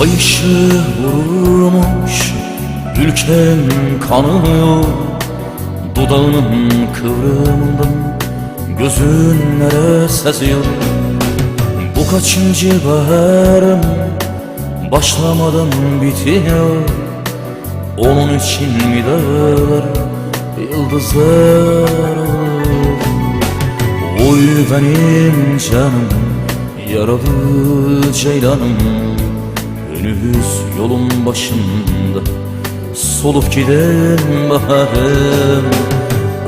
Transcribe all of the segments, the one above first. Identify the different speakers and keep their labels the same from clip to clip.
Speaker 1: Ay ışığı vurmuş Ülkem kanıyor. Dudağının kıvrımından Gözün nere seziyor. Bu kaçıncı baharım Başlamadan bitiyor. Onun için mi dağlar Yıldızlar Oy benim canım Yaralı ceylanım Önümüz yolun başında Solup giden baharım.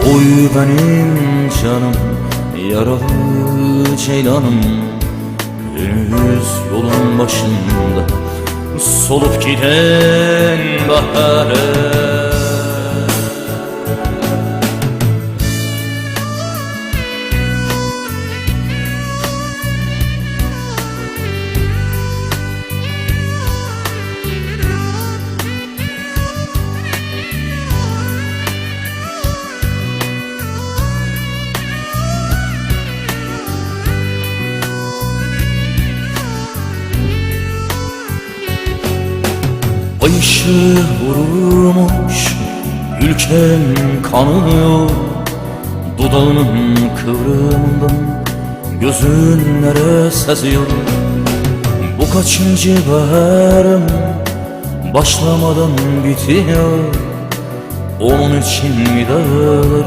Speaker 1: Oy benim canım Yaralı ceylanım. Önümüz yolun başında Solup giden baharım Ay ışığı vurmuş Ülkem kanıyor. Dudağının kıvrımından Gözün nere seziyor. Bu kaçıncı baharım? Başlamadan bitiyor. Onun için dağlar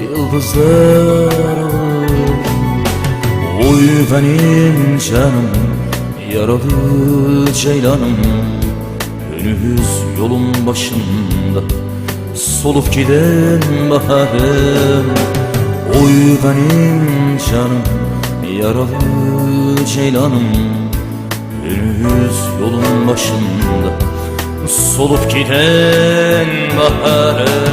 Speaker 1: Yıldızlar olur. Oy benim canım Yaralı ceylanım Önümüz yolun başında Solup giden baharım. Oy benim canım Yaralı ceylanım. Önümüz yolun başında Solup giden baharım